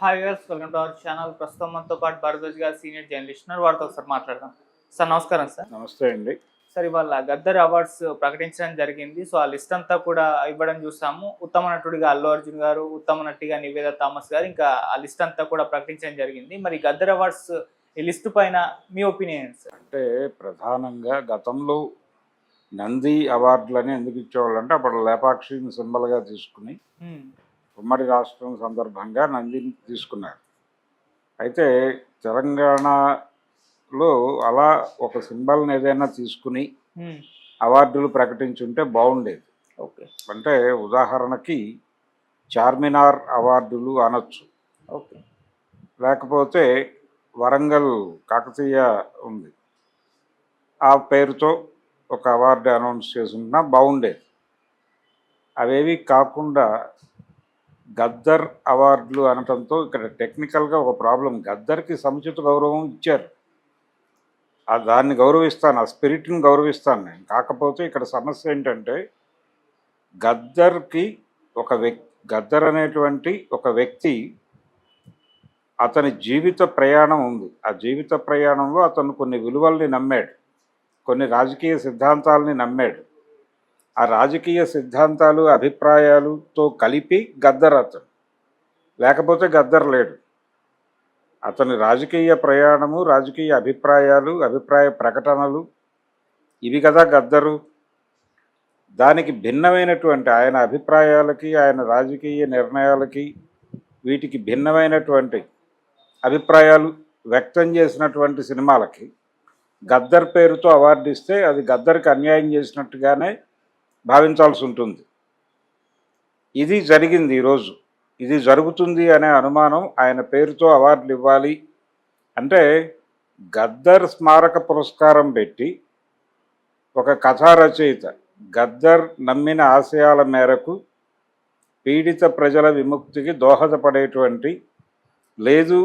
Hi girls welcome to our channel ప్రస్తుతం మనతో పాటు భారద్వాజ్ గారు సీనియర్ జర్నలిస్ట్ వారితో ఒకసారి మాట్లాడదాం. సార్ నమస్కారం సార్. నమస్తే అండి. సార్ ఇవాళ గద్దర్ అవార్డ్స్ ప్రకటించడం జరిగింది. సో ఆ లిస్ట్ అంతా కూడా ఇవ్వడం చూసాము. ఉత్తమ నటుడిగా అల్లు అర్జున్ గారు ఉత్తమ నటిగా నివేద థామస్ గారు ఇంకా ఆ లిస్ట్ అంతా కూడా ప్రకటించడం జరిగింది. మరి గద్దర్ అవార్డ్స్ ఈ లిస్ట్ పైన మీ ఒపీనియన్ సార్? అంటే ప్రధానంగా గతంలో నంది అవార్డులని ఎందుకు ఇచ్చేవాళ్ళు అంటే అప్పుడు లేపాక్షిని సింబల్గా తీసుకుని ఉమ్మడి రాష్ట్రం సందర్భంగా నందిని తీసుకున్నారు. అయితే తెలంగాణలో అలా ఒక సింబల్ని ఏదైనా తీసుకుని అవార్డులు ప్రకటించుంటే బాగుండేది. ఓకే. అంటే ఉదాహరణకి చార్మినార్ అవార్డులు అనొచ్చు. ఓకే. లేకపోతే వరంగల్ కాకతీయ ఉంది. ఆ పేరుతో ఒక అవార్డు అనౌన్స్ చేసుకున్నా బాగుండేది. అవేవి కాకుండా గద్దర్ అవార్డులు అనటంతో ఇక్కడ టెక్నికల్గా ఒక ప్రాబ్లం. గద్దర్కి సముచిత గౌరవం ఇచ్చారు. ఆ దాన్ని గౌరవిస్తాను ఆ స్పిరిట్ని గౌరవిస్తాను నేను. కాకపోతే ఇక్కడ సమస్య ఏంటంటే గద్దర్కి ఒక వ్యక్ గద్దర్ అనేటువంటి ఒక వ్యక్తి అతని జీవిత ప్రయాణం ఉంది. ఆ జీవిత ప్రయాణంలో అతను కొన్ని విలువల్ని నమ్మాడు. కొన్ని రాజకీయ సిద్ధాంతాలని నమ్మాడు. ఆ రాజకీయ సిద్ధాంతాలు అభిప్రాయాలతో కలిపి గద్దర్ అతను. లేకపోతే గద్దర్ లేడు. అతని రాజకీయ ప్రయాణము రాజకీయ అభిప్రాయాలు అభిప్రాయ ప్రకటనలు ఇవి కదా గద్దరు. దానికి భిన్నమైనటువంటి ఆయన అభిప్రాయాలకి ఆయన రాజకీయ నిర్ణయాలకి వీటికి భిన్నమైనటువంటి అభిప్రాయాలు వ్యక్తం చేసినటువంటి సినిమాలకి గద్దర్ పేరుతో అవార్డు ఇస్తే అది గద్దర్కి అన్యాయం చేసినట్టుగానే భావించాల్సి ఉంటుంది. ఇది జరిగింది ఈరోజు ఇది జరుగుతుంది అనే అనుమానం ఆయన పేరుతో అవార్డులు ఇవ్వాలి అంటే గద్దర్ స్మారక పురస్కారం పెట్టి ఒక కథా రచయిత గద్దర్ నమ్మిన ఆశయాల మేరకు పీడిత ప్రజల విముక్తికి దోహదపడేటువంటి లేదు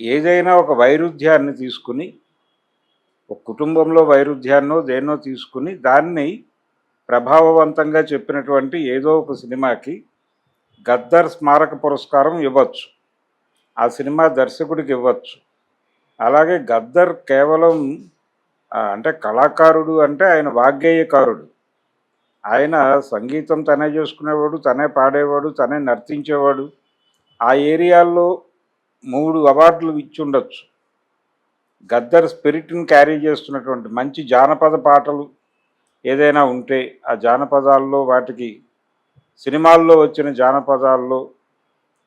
ఏదైనా ఒక వైరుధ్యాన్ని తీసుకుని ఒక కుటుంబంలో వైరుధ్యాన్నో దేన్నో తీసుకుని దాన్ని ప్రభావవంతంగా చెప్పినటువంటి ఏదో ఒక సినిమాకి గద్దర్ స్మారక పురస్కారం ఇవ్వచ్చు. ఆ సినిమా దర్శకుడికి ఇవ్వచ్చు. అలాగే గద్దర్ కేవలం అంటే కళాకారుడు అంటే ఆయన వాగ్గేయకారుడు. ఆయన సంగీతం తనే చేసుకునేవాడు తనే పాడేవాడు తనే నర్తించేవాడు. ఆ ఏరియాల్లో మూడు అవార్డులు ఇచ్చి ఉండొచ్చు. గద్దర్ స్పిరిట్ని క్యారీ చేస్తున్నటువంటి మంచి జానపద పాటలు ఏదైనా ఉంటే ఆ జానపదాల్లో వాటికి సినిమాల్లో వచ్చిన జానపదాల్లో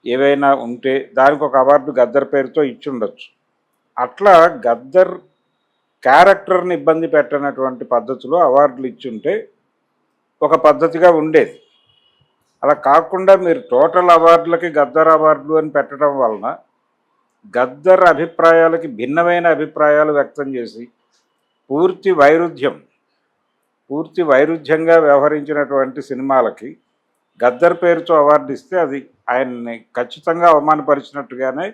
ఏవైనా ఉంటే దానికి ఒక అవార్డు గద్దర్ పేరుతో ఇచ్చుండొచ్చు. అట్లా గద్దర్ క్యారెక్టర్ని ఇబ్బంది పెట్టనటువంటి పద్ధతిలో అవార్డులు ఇచ్చుంటే ఒక పద్ధతిగా ఉండేది. అలా కాకుండా మీరు టోటల్ అవార్డులకి గద్దర్ అవార్డులు అని పెట్టడం వలన గద్దర్ అభిప్రాయాలకి భిన్నమైన అభిప్రాయాలు వ్యక్తం చేసి పూర్తి వైరుధ్యం పూర్తి వైరుధ్యంగా వ్యవహరించినటువంటి సినిమాలకి గద్దర్ పేరుతో అవార్డు ఇస్తే అది ఆయన్ని ఖచ్చితంగా అవమానపరిచినట్టుగానే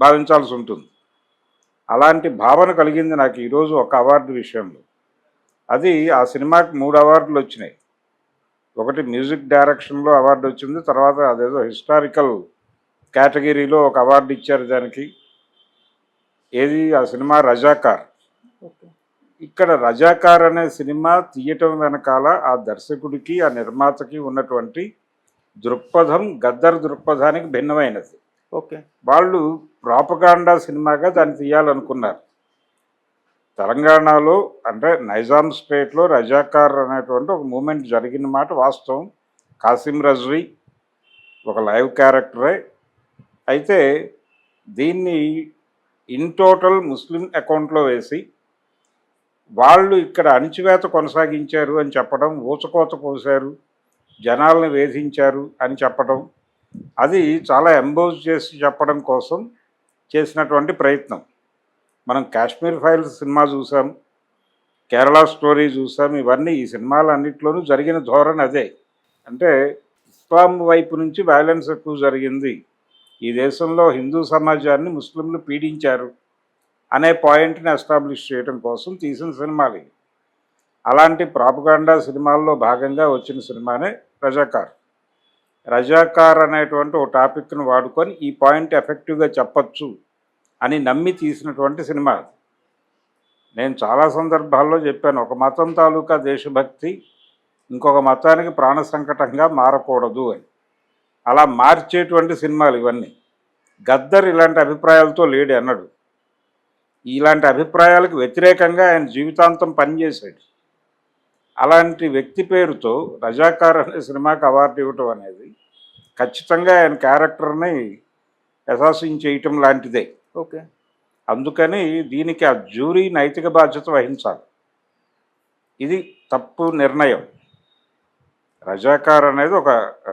భావించాల్సి ఉంటుంది. అలాంటి భావన కలిగింది నాకు ఈరోజు ఒక అవార్డు విషయంలో. అది ఆ సినిమాకి మూడు అవార్డులు వచ్చినాయి. ఒకటి మ్యూజిక్ డైరెక్షన్లో అవార్డు వచ్చింది తర్వాత అదేదో హిస్టారికల్ కేటగిరీలో ఒక అవార్డు ఇచ్చారు దానికి. ఏది? ఆ సినిమా రజాకార్. ఇక్కడ రజాకార్ అనే సినిమా తీయటం వెనకాల ఆ దర్శకుడికి ఆ నిర్మాతకి ఉన్నటువంటి దృక్పథం గద్దర్ దృక్పథానికి భిన్నమైనది. ఓకే. వాళ్ళు ప్రాపగాండా సినిమాగా దాన్ని తీయాలనుకున్నారు. తెలంగాణలో అంటే నైజాం స్టేట్లో రజాకార్ అనేటువంటి ఒక మూమెంట్ జరిగిన మాట వాస్తవం. కాసిం రజ్వీ ఒక లైవ్ క్యారెక్టరే. అయితే దీన్ని ఇన్ టోటల్ ముస్లిం అకౌంట్లో వేసి వాళ్ళు ఇక్కడ అణిచివేత కొనసాగించారు అని చెప్పడం ఊచకోత పోశారు జనాలను వేధించారు అని చెప్పడం అది చాలా ఎంబోజ్ చేసి చెప్పడం కోసం చేసినటువంటి ప్రయత్నం. మనం కాశ్మీర్ ఫైల్స్ సినిమా చూసాం కేరళ స్టోరీ చూసాం ఇవన్నీ ఈ సినిమాలన్నింటిలోనూ జరిగిన ధోరణి అదే. అంటే ఇస్లాం వైపు నుంచి బ్యాలెన్స్ ఎక్కువ జరిగింది. ఈ దేశంలో హిందూ సమాజాన్ని ముస్లింలు పీడించారు అనే పాయింట్ని ఎస్టాబ్లిష్ చేయడం కోసం తీసిన సినిమాలు. అలాంటి ప్రాపగాండా సినిమాల్లో భాగంగా వచ్చిన సినిమానే రజాకార్. రజాకార్ అనేటువంటి ఒక టాపిక్ను వాడుకొని ఈ పాయింట్ ఎఫెక్టివ్గా చెప్పచ్చు అని నమ్మి తీసినటువంటి సినిమా అది. నేను చాలా సందర్భాల్లో చెప్పాను ఒక మతం తాలూకా దేశభక్తి ఇంకొక మతానికి ప్రాణ సంకటంగా మారకూడదు అని. అలా మార్చేటువంటి సినిమాలు ఇవన్నీ. గద్దర్ ఇలాంటి అభిప్రాయాలతో లేడు అన్నాడు. ఇలాంటి అభిప్రాయాలకు వ్యతిరేకంగా ఆయన జీవితాంతం పనిచేశాడు. అలాంటి వ్యక్తి పేరుతో రజాకార్ అనే సినిమాకి అవార్డు ఇవ్వటం అనేది ఖచ్చితంగా ఆయన క్యారెక్టర్ని అసాసిన్ చేయటం లాంటిదే. ఓకే. అందుకని దీనికి ఆ జ్యూరీ నైతిక బాధ్యత వహించాలి. ఇది తప్పు నిర్ణయం. రజాకార్ అనేది ఒక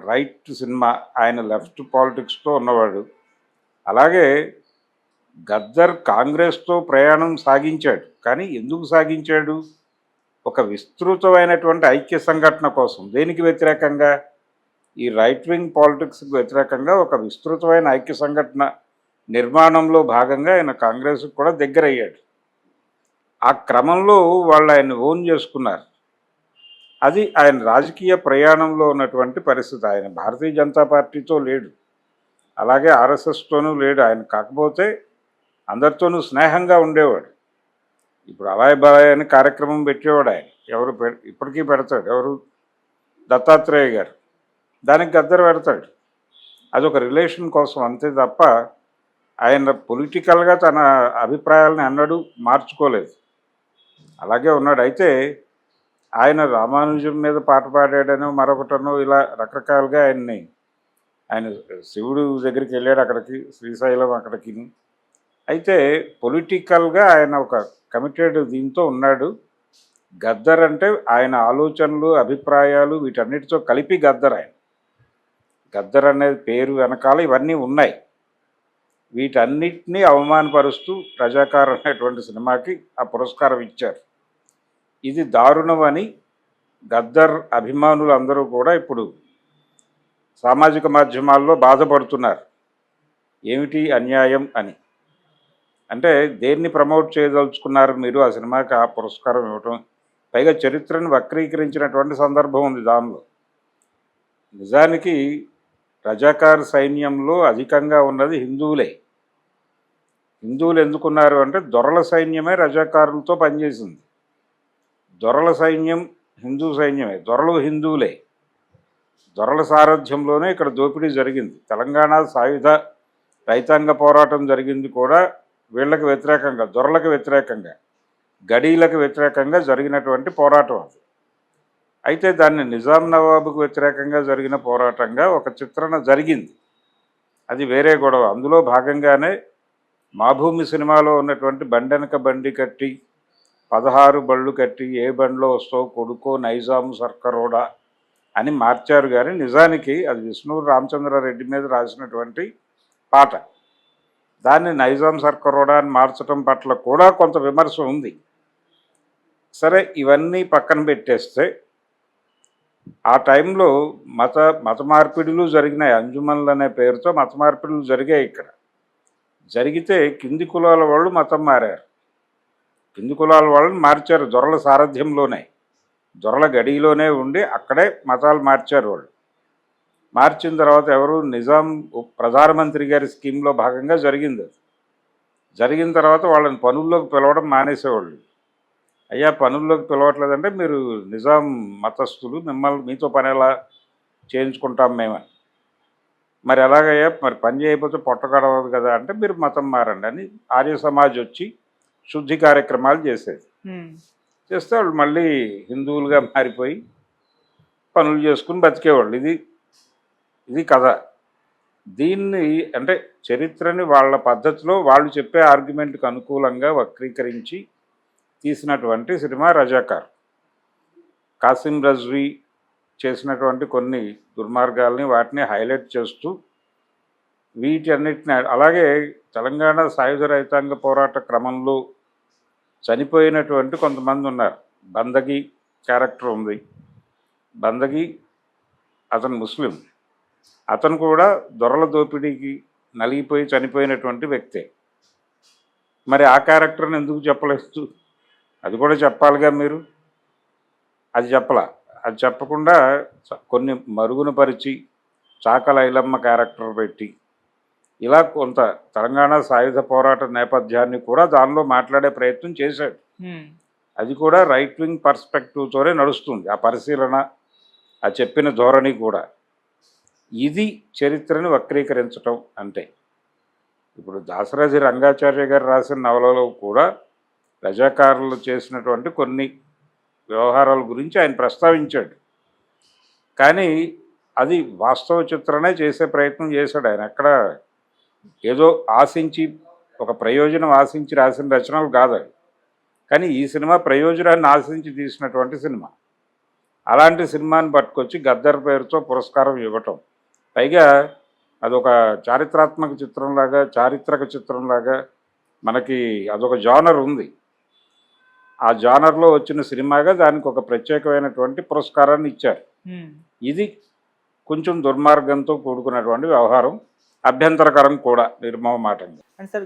రైట్ సినిమా. ఆయన లెఫ్ట్ పాలిటిక్స్తో ఉన్నవాడు. అలాగే గద్దర్ కాంగ్రెస్తో ప్రయాణం సాగించాడు. కానీ ఎందుకు సాగించాడు? ఒక విస్తృతమైనటువంటి ఐక్య సంఘటన కోసం. దేనికి వ్యతిరేకంగా? ఈ రైట్ వింగ్ పాలిటిక్స్కి వ్యతిరేకంగా ఒక విస్తృతమైన ఐక్య సంఘటన నిర్మాణంలో భాగంగా ఆయన కాంగ్రెస్కి కూడా దగ్గరయ్యాడు. ఆ క్రమంలో వాళ్ళు ఆయన ఓన్ చేసుకున్నారు. అది ఆయన రాజకీయ ప్రయాణంలో ఉన్నటువంటి పరిస్థితి. ఆయన భారతీయ జనతా పార్టీతో లేడు. అలాగే ఆర్ఎస్ఎస్తోనూ లేడు. ఆయన కాకపోతే అందరితోనూ స్నేహంగా ఉండేవాడు. ఇప్పుడు అలాయ్ బలాయ్ అని కార్యక్రమం పెట్టేవాడు ఆయన. ఎవరు పె- ఇప్పటికీ పెడతాడు. ఎవరు? దత్తాత్రేయ గారు. దానికి గద్దరు పెడతాడు. అదొక రిలేషన్ కోసం అంతే తప్ప ఆయన పొలిటికల్గా తన అభిప్రాయాలను అన్నడూ మార్చుకోలేదు. అలాగే ఉన్నాడు. అయితే ఆయన రామానుజం మీద పాట పాడాడనో మరొకటనో ఇలా రకరకాలుగా ఆయన్ని ఆయన శివుడు దగ్గరికి వెళ్ళాడు అక్కడికి శ్రీశైలం అక్కడికి. అయితే పొలిటికల్గా ఆయన ఒక కమిటెడ్ దీంతో ఉన్నాడు. గద్దర్ అంటే ఆయన ఆలోచనలు అభిప్రాయాలు వీటన్నిటితో కలిపి గద్దర్ ఆయన. గద్దర్ అనేది పేరు వెనకాల ఇవన్నీ ఉన్నాయి. వీటన్నిటినీ అవమానపరుస్తూ ప్రజాకార్ అనేటువంటి సినిమాకి ఆ పురస్కారం ఇచ్చారు. ఇది దారుణం అని గద్దర్ అభిమానులు అందరూ కూడా ఇప్పుడు సామాజిక మాధ్యమాల్లో బాధపడుతున్నారు. ఏమిటి అన్యాయం అని. అంటే దేన్ని ప్రమోట్ చేయదలుచుకున్నారు మీరు? ఆ సినిమాకి ఆ పురస్కారం ఇవ్వటం. పైగా చరిత్రను వక్రీకరించినటువంటి సందర్భం ఉంది దానిలో. నిజానికి రజాకార్ సైన్యంలో అధికంగా ఉన్నది హిందువులే. హిందువులు ఎందుకున్నారు అంటే దొరల సైన్యమే రజాకారులతో పనిచేసింది. దొరల సైన్యం హిందూ సైన్యమే దొరలు హిందువులే. దొరల సారథ్యంలోనే ఇక్కడ దోపిడీ జరిగింది. తెలంగాణ సాయుధ రైతాంగ పోరాటం జరిగింది కూడా వీళ్ళకి వ్యతిరేకంగా దొరలకు వ్యతిరేకంగా గడీలకు వ్యతిరేకంగా జరిగినటువంటి పోరాటం అది. అయితే దాన్ని నిజాం నవాబుకు వ్యతిరేకంగా జరిగిన పోరాటంగా ఒక చిత్రణ జరిగింది. అది వేరే గొడవ. అందులో భాగంగానే మా భూమి సినిమాలో ఉన్నటువంటి బండెనక బండి కట్టి పదహారు బళ్ళు కట్టి ఏ బండ్లో వస్తావు? కొడుకో నైజాం సర్కరోడా? అని మార్చారు కానీ నిజానికి అది విష్ణువు రామచంద్రారెడ్డి మీద రాసినటువంటి పాట. దాన్ని నైజాం సర్కరోడా అని మార్చడం పట్ల కూడా కొంత విమర్శ ఉంది. సరే ఇవన్నీ పక్కన పెట్టేస్తే ఆ టైంలో మత మత మార్పిడులు జరిగినాయి. అంజుమన్లు అనే పేరుతో మత మార్పిడులు జరిగాయి ఇక్కడ. జరిగితే కింది కులాల వాళ్ళు మతం మారారు. కింది కులాల వాళ్ళని మార్చారు దొరల సారథ్యంలోనే. దొరల గడిలోనే ఉండి అక్కడే మతాలు మార్చారు వాళ్ళు. మార్చిన తర్వాత ఎవరు? నిజాం ప్రధానమంత్రి గారి స్కీమ్లో భాగంగా జరిగింది అది. జరిగిన తర్వాత వాళ్ళని పనుల్లోకి పిలవడం మానేసేవాళ్ళు. అయ్యా పనుల్లోకి పిలవట్లేదంటే మీరు నిజాం మతస్థులు మిమ్మల్ని మీతో పని ఎలా చేయించుకుంటాం మేమని మరి ఎలాగయ్యా? మరి పని చేయకపోతే పొట్టగడవదు కదా అంటే మీరు మతం మారండి అని ఆర్య సమాజ్ వచ్చి శుద్ధి కార్యక్రమాలు చేసేది. చేస్తే వాళ్ళు మళ్ళీ హిందువులుగా మారిపోయి పనులు చేసుకుని బతికేవాళ్ళు. ఇది ఇది కథ. దీన్ని అంటే చరిత్రని వాళ్ళ పద్ధతిలో వాళ్ళు చెప్పే ఆర్గ్యుమెంట్కి అనుకూలంగా వక్రీకరించి తీసినటువంటి సినిమా రజాకార్. కాసిం రజ్వీ చేసినటువంటి కొన్ని దుర్మార్గాల్ని వాటిని హైలైట్ చేస్తూ వీటన్నిటిని అలాగే తెలంగాణ సాయుధ రైతాంగ పోరాట క్రమంలో చనిపోయినటువంటి కొంతమంది ఉన్నారు. బందగి క్యారెక్టర్ ఉంది. బందగి అతను ముస్లిం. అతను కూడా దొరల దోపిడీకి నలిగిపోయి చనిపోయినటువంటి వ్యక్తే. మరి ఆ క్యారెక్టర్ని ఎందుకు చెప్పలేదు? అది కూడా చెప్పాలిగా మీరు? అది చెప్పలా? అది చెప్పకుండా కొన్ని మరుగున పరిచి చాకల ఐలమ్మ క్యారెక్టర్ పెట్టి ఇలా కొంత తెలంగాణ సాయుధ పోరాట నేపథ్యాన్ని కూడా దానిలో మాట్లాడే ప్రయత్నం చేశాడు. అది కూడా రైట్ వింగ్ పర్స్పెక్టివ్తోనే నడుస్తుంది. ఆ పరిశీలన ఆ చెప్పిన ధోరణి కూడా. ఇది చరిత్రని వక్రీకరించటం అంటే. ఇప్పుడు దాసరాజి రంగాచార్య గారు రాసిన నవలలో కూడా రజాకారులు చేసినటువంటి కొన్ని వ్యవహారాల గురించి ఆయన ప్రస్తావించాడు. కానీ అది వాస్తవ చిత్రనే చేసే ప్రయత్నం చేశాడు ఆయన. ఎక్కడ ఏదో ఆశించి ఒక ప్రయోజనం ఆశించి రాసిన రచనలు కాదు కానీ ఈ సినిమా ప్రయోజనాన్ని ఆశించి తీసినటువంటి సినిమా. అలాంటి సినిమాని పట్టుకొచ్చి గద్దర్ పేరుతో పురస్కారం ఇవ్వటం. పైగా అదొక చారిత్రాత్మక చిత్రంలాగా చారిత్రక చిత్రంలాగా మనకి అదొక జానర్ ఉంది. ఆ జానర్లో వచ్చిన సినిమాగా దానికి ఒక ప్రత్యేకమైనటువంటి పురస్కారాన్ని ఇచ్చారు. ఇది కొంచెం దుర్మార్గంతో కూడుకున్నటువంటి వ్యవహారం. అభ్యంతరకరం కూడా నిర్మమాటంగా అండ్. సార్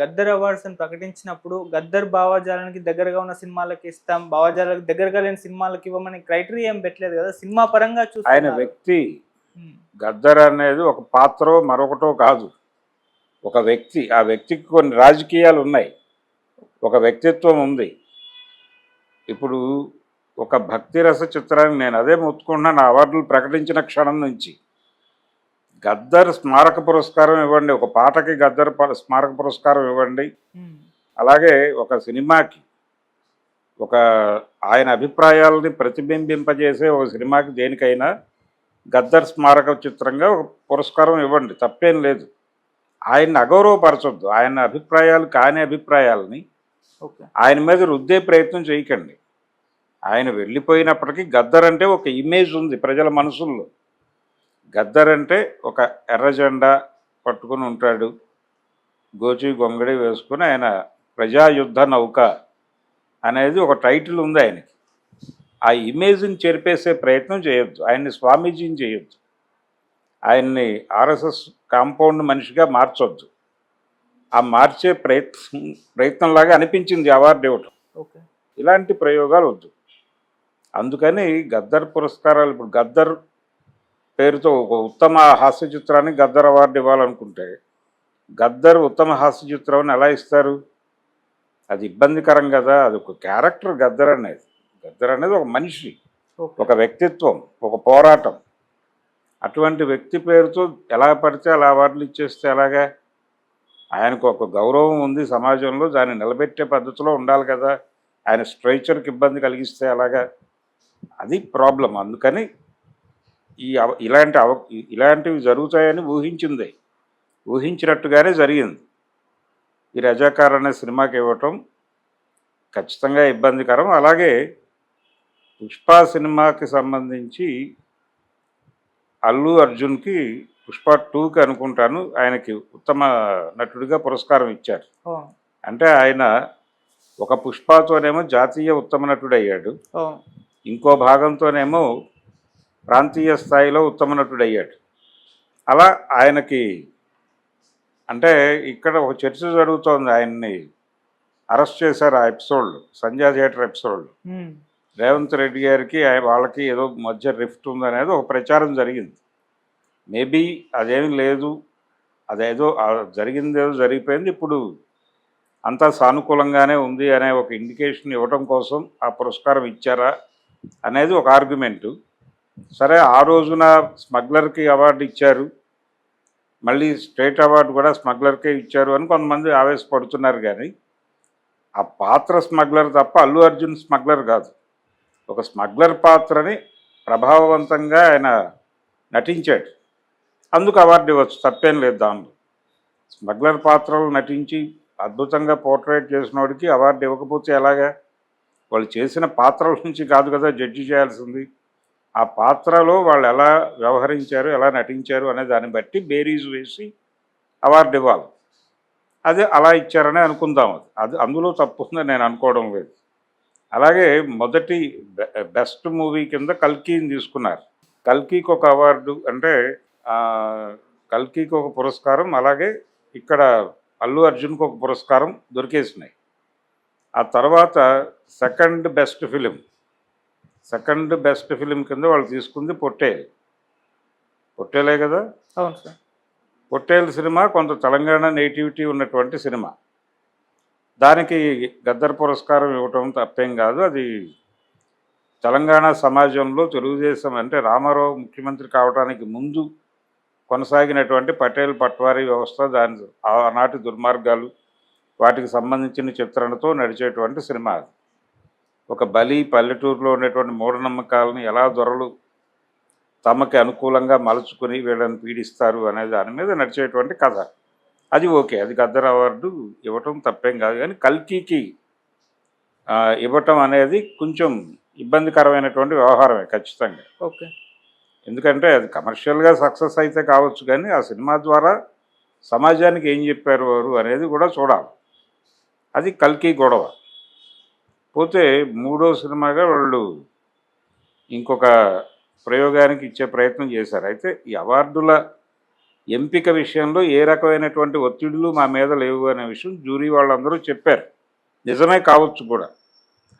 గద్దర్ అవార్డ్స్ అని ప్రకటించినప్పుడు గద్దర్ భావజాలానికి దగ్గరగా ఉన్న సినిమాలకు ఇస్తాం భావజాలకు దగ్గరగా లేని సినిమాలకు ఇవ్వమని క్రైటీరియా ఏం పెట్టలేదు కదా సినిమా పరంగా ఆయన చూస్తున్నారు వ్యక్తి గద్దర్ అనేది ఒక పాత్ర మరొకటో కాదు. ఒక వ్యక్తి ఆ వ్యక్తికి కొన్ని రాజకీయాలు ఉన్నాయి. ఒక వ్యక్తిత్వం ఉంది. ఇప్పుడు ఒక భక్తి రస చిత్రాన్ని నేను అదే మొత్తుకుంటున్నాను అవార్డులు ప్రకటించిన క్షణం నుంచి. గద్దర్ స్మారక పురస్కారం ఇవ్వండి ఒక పాటకి గద్దర్ స్మారక పురస్కారం ఇవ్వండి. అలాగే ఒక సినిమాకి ఒక ఆయన అభిప్రాయాలని ప్రతిబింబింపజేసే ఒక సినిమాకి దేనికైనా గద్దర్ స్మారక చిత్రంగా ఒక పురస్కారం ఇవ్వండి తప్పేం లేదు. ఆయన్ని అగౌరవపరచొద్దు ఆయన అభిప్రాయాలు కాని అభిప్రాయాలని ఆయన మీద రుద్దే ప్రయత్నం చేయకండి. ఆయన వెళ్ళిపోయినప్పటికీ గద్దర్ అంటే ఒక ఇమేజ్ ఉంది ప్రజల మనసుల్లో. గద్దర్ అంటే ఒక ఎర్ర జెండా పట్టుకుని ఉంటాడు. గోచి గొంగడి వేసుకుని ఆయన ప్రజాయుద్ధ నౌక అనేది ఒక టైటిల్ ఉంది ఆయనకి. ఆ ఇమేజ్ని చెరిపేసే ప్రయత్నం చేయొద్దు. ఆయన్ని స్వామీజీని చేయొద్దు. ఆయన్ని ఆర్ఎస్ఎస్ కాంపౌండ్ మనిషిగా మార్చొద్దు. ఆ మార్చే ప్రయత్నం ప్రయత్నంలాగా అనిపించింది అవార్డు ఇవ్వటం. ఓకే. ఇలాంటి ప్రయోగాలు వద్దు. అందుకని గద్దర్ పురస్కారాలు ఇప్పుడు గద్దర్ పేరుతో ఒక ఉత్తమ హాస్య చిత్రానికి గద్దర్ అవార్డు ఇవ్వాలనుకుంటే గద్దర్ ఉత్తమ హాస్య చిత్రం ఎలా ఇస్తారు? అది ఇబ్బందికరం కదా. అది ఒక క్యారెక్టర్ గద్దర్ అనేది. గద్దర్ అనేది ఒక మనిషి ఒక వ్యక్తిత్వం ఒక పోరాటం. అటువంటి వ్యక్తి పేరుతో ఎలా పడితే అలా అవార్డులు ఇచ్చేస్తే ఎలాగా? ఆయనకు ఒక గౌరవం ఉంది సమాజంలో దాన్ని నిలబెట్టే పద్ధతిలో ఉండాలి కదా. ఆయన స్ట్రైచర్కి ఇబ్బంది కలిగిస్తే అలాగా అది ప్రాబ్లం అందుకని ఈ అవ ఇలాంటి అవ ఇలాంటివి జరుగుతాయని ఊహించింది. ఊహించినట్టుగానే జరిగింది. ఈ రజాకార్ అనే సినిమాకి ఇవ్వటం ఖచ్చితంగా ఇబ్బందికరం. అలాగే పుష్ప సినిమాకి సంబంధించి అల్లు అర్జున్కి పుష్ప టూకి అనుకుంటాను. ఆయనకి ఉత్తమ నటుడిగా పురస్కారం ఇచ్చారు. అంటే ఆయన ఒక పుష్పతోనేమో జాతీయ ఉత్తమ నటుడు అయ్యాడు ఇంకో భాగంతోనేమో ప్రాంతీయ స్థాయిలో ఉత్తమ నటుడు అయ్యాడు అలా ఆయనకి అంటే ఇక్కడ ఒక చర్చ జరుగుతోంది ఆయన్ని అరెస్ట్ చేశారు ఆ ఎపిసోడ్లో సంజయ్ థియేటర్ ఎపిసోడ్లో రేవంత్ రెడ్డి గారికి వాళ్ళకి ఏదో మధ్య రిఫ్ట్ ఉందనేది ఒక ప్రచారం జరిగింది. మేబీ అదేమీ లేదు అదేదో జరిగిందేదో జరిగిపోయింది. ఇప్పుడు అంతా సానుకూలంగానే ఉంది అనే ఒక ఇండికేషన్ ఇవ్వడం కోసం ఆ పురస్కారం ఇచ్చారా అనేది ఒక ఆర్గ్యుమెంటు. సరే ఆ రోజున స్మగ్లర్కి అవార్డు ఇచ్చారు. మళ్ళీ స్టేట్ అవార్డు కూడా స్మగ్లర్కే ఇచ్చారు అని కొంతమంది ఆవేశపడుతున్నారు కానీ ఆ పాత్ర స్మగ్లర్ తప్ప అల్లు అర్జున్ స్మగ్లర్ కాదు. ఒక స్మగ్లర్ పాత్రని ప్రభావవంతంగా ఆయన నటించాడు. అందుకు అవార్డు ఇవ్వచ్చు తప్పేం లేదు దానిలో స్మగ్లర్ పాత్రలు నటించి అద్భుతంగా పోర్ట్రేట్ చేసిన వాడికి అవార్డు ఇవ్వకపోతే ఎలాగా? వాళ్ళు చేసిన పాత్రల నుంచి కాదు కదా జడ్జి చేయాల్సింది. ఆ పాత్రలో వాళ్ళు ఎలా వ్యవహరించారు ఎలా నటించారు అనే దాన్ని బట్టి బేరీజ్ వేసి అవార్డు ఇవ్వాలి. అది అలా ఇచ్చారని అనుకుందాం అది. అది అందులో తప్పు ఉందని నేను అనుకోవడం లేదు. అలాగే మొదటి బె- బెస్ట్ మూవీ కింద కల్కీని తీసుకున్నారు. కల్కీకి ఒక అవార్డు అంటే కల్కీకి ఒక పురస్కారం అలాగే ఇక్కడ అల్లు అర్జున్కి ఒక పురస్కారం దొరికేసినాయి. ఆ తర్వాత second best film second best film కింద వాళ్ళు తీసుకుంది పొట్టేలు. పొట్టేలే కదా? అవును సార్. పొట్టేలు సినిమా కొంత తెలంగాణ నేటివిటీ ఉన్నటువంటి సినిమా. దానికి గద్దర్ పురస్కారం ఇవ్వటం తప్పేం కాదు. అది తెలంగాణ సమాజంలో తెలుగుదేశం అంటే రామారావు ముఖ్యమంత్రి కావడానికి ముందు కొనసాగినటువంటి పటేల్ పట్వారీ వ్యవస్థ దాని ఆనాటి దుర్మార్గాలు వాటికి సంబంధించిన చిత్రణతో నడిచేటువంటి సినిమా అది. ఒక బలి పల్లెటూరులో ఉండేటువంటి మూఢనమ్మకాలను ఎలా దొరలు తమకి అనుకూలంగా మలుచుకుని వీళ్ళని పీడిస్తారు అనే దాని మీద నడిచేటువంటి కథ. అది ఓకే. అది గద్దర్ అవార్డు ఇవ్వటం తప్పేం కాదు. కానీ కల్కికి ఇవ్వటం అనేది కొంచెం ఇబ్బందికరమైనటువంటి వ్యవహారమే ఖచ్చితంగా. ఓకే. ఎందుకంటే అది కమర్షియల్గా సక్సెస్ అయితే కావచ్చు కానీ ఆ సినిమా ద్వారా సమాజానికి ఏం చెప్పారు వారు అనేది కూడా చూడాలి. అది కల్కి గొడవ. పోతే మూడో సినిమాగా వాళ్ళు ఇంకొక ప్రయోగానికి ఇచ్చే ప్రయత్నం చేశారు. అయితే ఈ అవార్డుల ఎంపిక విషయంలో ఏ రకమైనటువంటి ఒత్తిడులు మా మీద లేవు అనే విషయం జ్యూరీ వాళ్ళందరూ చెప్పారు. నిజమే కావచ్చు కూడా.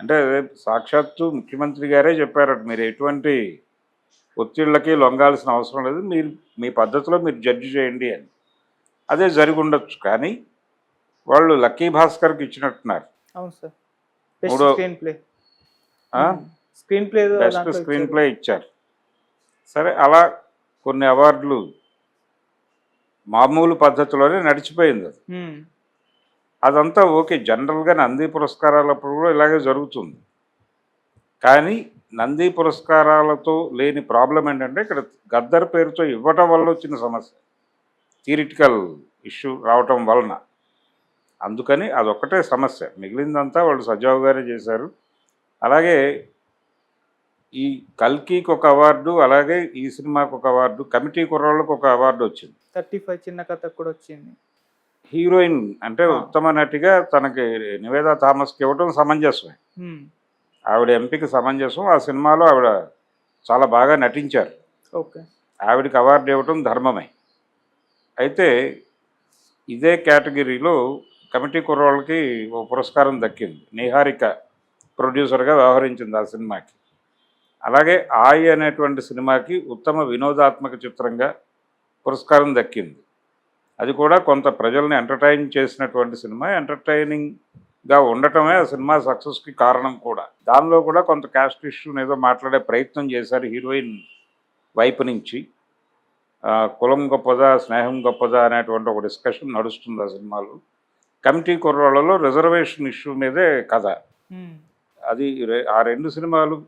అంటే సాక్షాత్తు ముఖ్యమంత్రి గారే చెప్పారట మీరు ఎటువంటి ఒత్తిళ్ళకి లొంగాల్సిన అవసరం లేదు మీరు మీ పద్ధతిలో మీరు జడ్జి చేయండి అని. అదే జరిగి ఉండొచ్చు. కానీ వాళ్ళు లక్కీ భాస్కర్కి ఇచ్చినట్టున్నారు. అవును సార్. మూడో- screen play? Screen play best screen play ఇచ్చారు. సరే అలా కొన్ని అవార్డులు మామూలు పద్ధతిలోనే నడిచిపోయింది అది. అదంతా ఓకే జనరల్గా నంది పురస్కారాలప్పుడు కూడా ఇలాగే జరుగుతుంది. కానీ నంది పురస్కారాలతో లేని ప్రాబ్లం ఏంటంటే ఇక్కడ గద్దర్ పేరుతో ఇవ్వటం వల్ల వచ్చిన సమస్య. థియరిటికల్ ఇష్యూ రావటం వలన. అందుకని అదొక్కటే సమస్య. మిగిలిందంతా వాళ్ళు సజావుగానే చేశారు. అలాగే ఈ కల్కీకి ఒక అవార్డు అలాగే ఈ సినిమాకి ఒక అవార్డు కమిటీ కుర్రాళ్ళకు ఒక అవార్డు వచ్చింది. థర్టీ ఫైవ్ చిన్న కథకు కూడా వచ్చింది. హీరోయిన్ అంటే. ఉత్తమ నటిగా తనకి నివేదా థామస్కి ఇవ్వటం సమంజసమే. ఆవిడ ఎంపిక సమంజసం. ఆ సినిమాలో ఆవిడ చాలా బాగా నటించారు. ఓకే. ఆవిడకి అవార్డు ఇవ్వటం ధర్మమే. అయితే ఇదే కేటగిరీలో కమిటీ కుర్రోళ్ళకి ఓ పురస్కారం దక్కింది. నిహారిక ప్రొడ్యూసర్గా వ్యవహరించింది ఆ సినిమాకి. అలాగే ఆయి అనేటువంటి సినిమాకి ఉత్తమ వినోదాత్మక చిత్రంగా పురస్కారం దక్కింది. అది కూడా కొంత ప్రజల్ని ఎంటర్టైన్ చేసినటువంటి సినిమా. ఎంటర్టైనింగ్గా ఉండటమే ఆ సినిమా సక్సెస్కి కారణం కూడా. దానిలో కూడా కొంత క్యాస్ట్ ఇష్యూని ఏదో మాట్లాడే ప్రయత్నం చేశారు హీరోయిన్ వైపు నుంచి. కులం గొప్పదా స్నేహం గొప్పదా అనేటువంటి ఒక డిస్కషన్ నడుస్తుంది ఆ సినిమాలో. కమిటీ కుర్రాళ్ళలో రిజర్వేషన్ ఇష్యూ మీదే కథ. అది ఆ రెండు సినిమాలు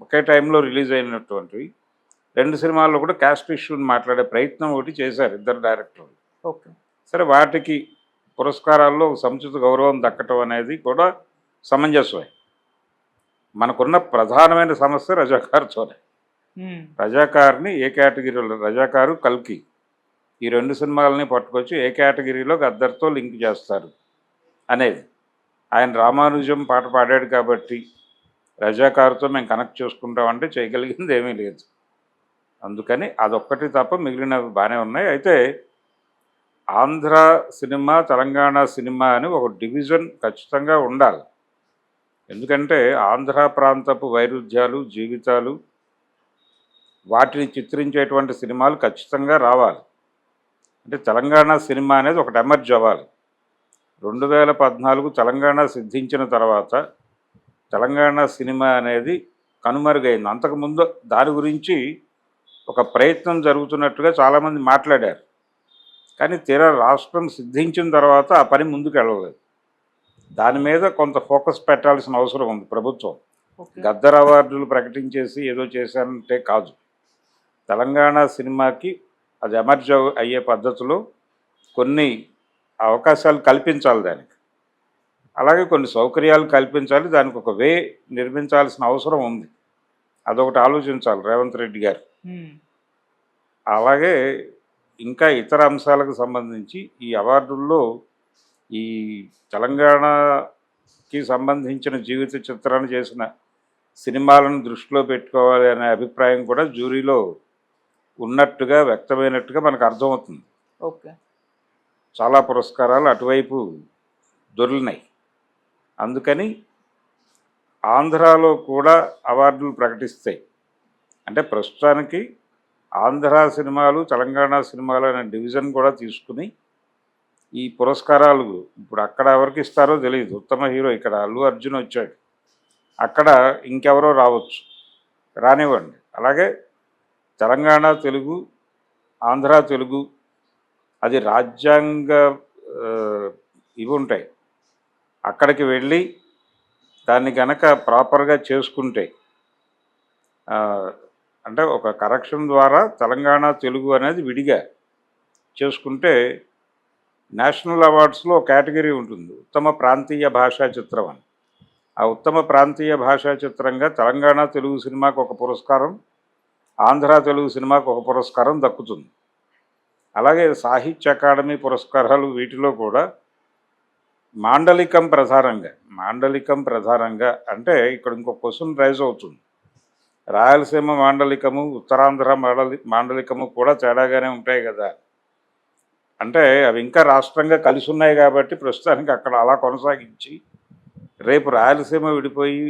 ఒకే టైంలో రిలీజ్ అయినటువంటివి. రెండు సినిమాల్లో కూడా క్యాస్ట్ ఇష్యూని మాట్లాడే ప్రయత్నం ఒకటి చేశారు ఇద్దరు డైరెక్టర్లు. ఓకే. సరే వాటికి పురస్కారాల్లో సముచిత గౌరవం దక్కటం అనేది కూడా సమంజసమే. మనకున్న ప్రధానమైన సమస్య రజాకారుతోనే. రజాకార్ని ఏ కేటగిరీలో రజాకారు కల్కి. ఈ రెండు సినిమాలని పట్టుకొచ్చి ఏ కేటగిరీలో గద్దర్తో లింక్ చేస్తారు. అనేది. ఆయన రామానుజం పాట పాడాడు కాబట్టి రజాకారుతో మేము కనెక్ట్ చేసుకుంటామంటే చేయగలిగింది ఏమీ లేదు. అందుకని అదొక్కటి తప్ప మిగిలినవి బాగానే ఉన్నాయి. అయితే ఆంధ్ర సినిమా తెలంగాణ సినిమా అని ఒక డివిజన్ ఖచ్చితంగా ఉండాలి. ఎందుకంటే ఆంధ్ర ప్రాంతపు వైరుధ్యాలు జీవితాలు వాటిని చిత్రించేటువంటి సినిమాలు ఖచ్చితంగా రావాలి. అంటే తెలంగాణ సినిమా అనేది ఒకటి ఎమర్జ్ అవ్వాలి. రెండు వేల పద్నాలుగు తెలంగాణ సిద్ధించిన తర్వాత తెలంగాణ సినిమా అనేది కనుమరుగైంది. అంతకుముందు దాని గురించి ఒక ప్రయత్నం జరుగుతున్నట్టుగా చాలామంది మాట్లాడారు. కానీ తీరా రాష్ట్రం సిద్ధించిన తర్వాత ఆ పని ముందుకు వెళ్ళలేదు. దాని మీద కొంత ఫోకస్ పెట్టాల్సిన అవసరం ఉంది ప్రభుత్వం. గద్దర్ అవార్డులు ప్రకటించేసి ఏదో చేశారంటే కాదు. తెలంగాణ సినిమాకి అది ఎమర్జ్ అయ్యే పద్ధతిలో కొన్ని అవకాశాలు కల్పించాలి దానికి. అలాగే కొన్ని సౌకర్యాలు కల్పించాలి దానికి ఒక వే నిర్మించాల్సిన అవసరం ఉంది. అదొకటి ఆలోచించాలి రేవంత్ రెడ్డి గారు. అలాగే ఇంకా ఇతర అంశాలకు సంబంధించి ఈ అవార్డుల్లో ఈ తెలంగాణకి సంబంధించిన జీవిత చిత్రాన్ని చేసిన సినిమాలను దృష్టిలో పెట్టుకోవాలి అనే అభిప్రాయం కూడా జ్యూరీలో ఉన్నట్టుగా వ్యక్తమైనట్టుగా మనకు అర్థమవుతుంది. ఓకే. చాలా పురస్కారాలు అటువైపు దొరిలినాయి అందుకని ఆంధ్రాలో కూడా అవార్డులు ప్రకటిస్తాయి. అంటే ప్రస్తుతానికి ఆంధ్ర సినిమాలు తెలంగాణ సినిమాలు అనే డివిజన్ కూడా తీసుకుని ఈ పురస్కారాలు ఇప్పుడు అక్కడ ఎవరికి ఇస్తారో తెలియదు. ఉత్తమ హీరో ఇక్కడ అల్లు అర్జున్ వచ్చాడు. అక్కడ ఇంకెవరో రావచ్చు. రానివ్వండి. అలాగే తెలంగాణ తెలుగు ఆంధ్ర తెలుగు అది రాజ్యాంగ ఇవి ఉంటాయి. అక్కడికి వెళ్ళి దాన్ని గనక ప్రాపర్గా చేసుకుంటే అంటే ఒక కరెక్షన్ ద్వారా తెలంగాణ తెలుగు అనేది విడిగా చేసుకుంటే నేషనల్ అవార్డ్స్లో ఒక కేటగిరీ ఉంటుంది. ఉత్తమ ప్రాంతీయ భాషా చిత్రం అని. ఆ ఉత్తమ ప్రాంతీయ భాషా చిత్రంగా తెలంగాణ తెలుగు సినిమాకు ఒక పురస్కారం ఆంధ్ర తెలుగు సినిమాకు ఒక పురస్కారం దక్కుతుంది. అలాగే సాహిత్య అకాడమీ పురస్కారాలు వీటిలో కూడా మాండలికం ప్రధానంగా మాండలికం ప్రధానంగా అంటే ఇక్కడ ఇంకో క్వశ్చన్ రైజ్ అవుతుంది. రాయలసీమ మాండలికము ఉత్తరాంధ్ర మాండలి మాండలికము కూడా తేడాగానే ఉంటాయి కదా. అంటే అవి ఇంకా రాష్ట్రంగా కలిసి ఉన్నాయి కాబట్టి ప్రస్తుతానికి అక్కడ అలా కొనసాగించి రేపు రాయలసీమ విడిపోయి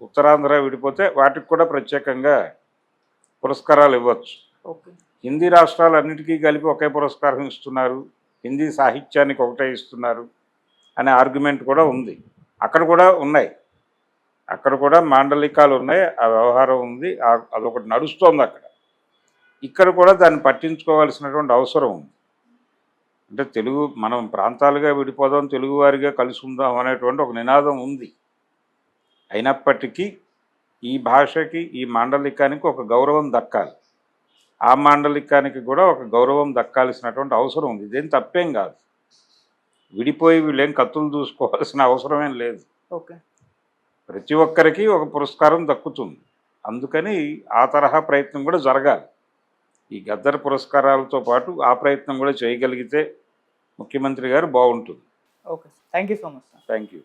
ఉత్తరాంధ్ర విడిపోతే వాటికి కూడా ప్రత్యేకంగా పురస్కారాలు ఇవ్వచ్చు. ఓకే. హిందీ రాష్ట్రాలన్నిటికీ కలిపి ఒకే పురస్కారం ఇస్తున్నారు. హిందీ సాహిత్యానికి ఒకటే ఇస్తున్నారు అనే ఆర్గ్యుమెంట్ కూడా ఉంది. అక్కడ కూడా ఉన్నాయి. అక్కడ కూడా మాండలికాలు ఉన్నాయి. ఆ వ్యవహారం ఉంది. అదొకటి నడుస్తోంది అక్కడ. ఇక్కడ కూడా దాన్ని పట్టించుకోవాల్సినటువంటి అవసరం ఉంది. అంటే తెలుగు మనం ప్రాంతాలుగా విడిపోదాం తెలుగువారిగా కలుసుకుందాం అనేటువంటి ఒక నినాదం ఉంది. అయినప్పటికీ ఈ భాషకి ఈ మాండలికానికి ఒక గౌరవం దక్కాలి. ఆ మాండలికానికి కూడా ఒక గౌరవం దక్కాల్సినటువంటి అవసరం ఉంది. ఇదేం తప్పేం కాదు. విడిపోయి వీళ్ళేం కత్తులు చూసుకోవాల్సిన అవసరమేం లేదు. ఓకే. ప్రతి ఒక్కరికి ఒక పురస్కారం దక్కుతుంది. అందుకని ఆ తరహా ప్రయత్నం కూడా జరగాలి. ఈ గద్దర్ పురస్కారాలతో పాటు ఆ ప్రయత్నం కూడా చేయగలిగితే ముఖ్యమంత్రి గారు బాగుంటుంది. Okay. Thank you so much thank you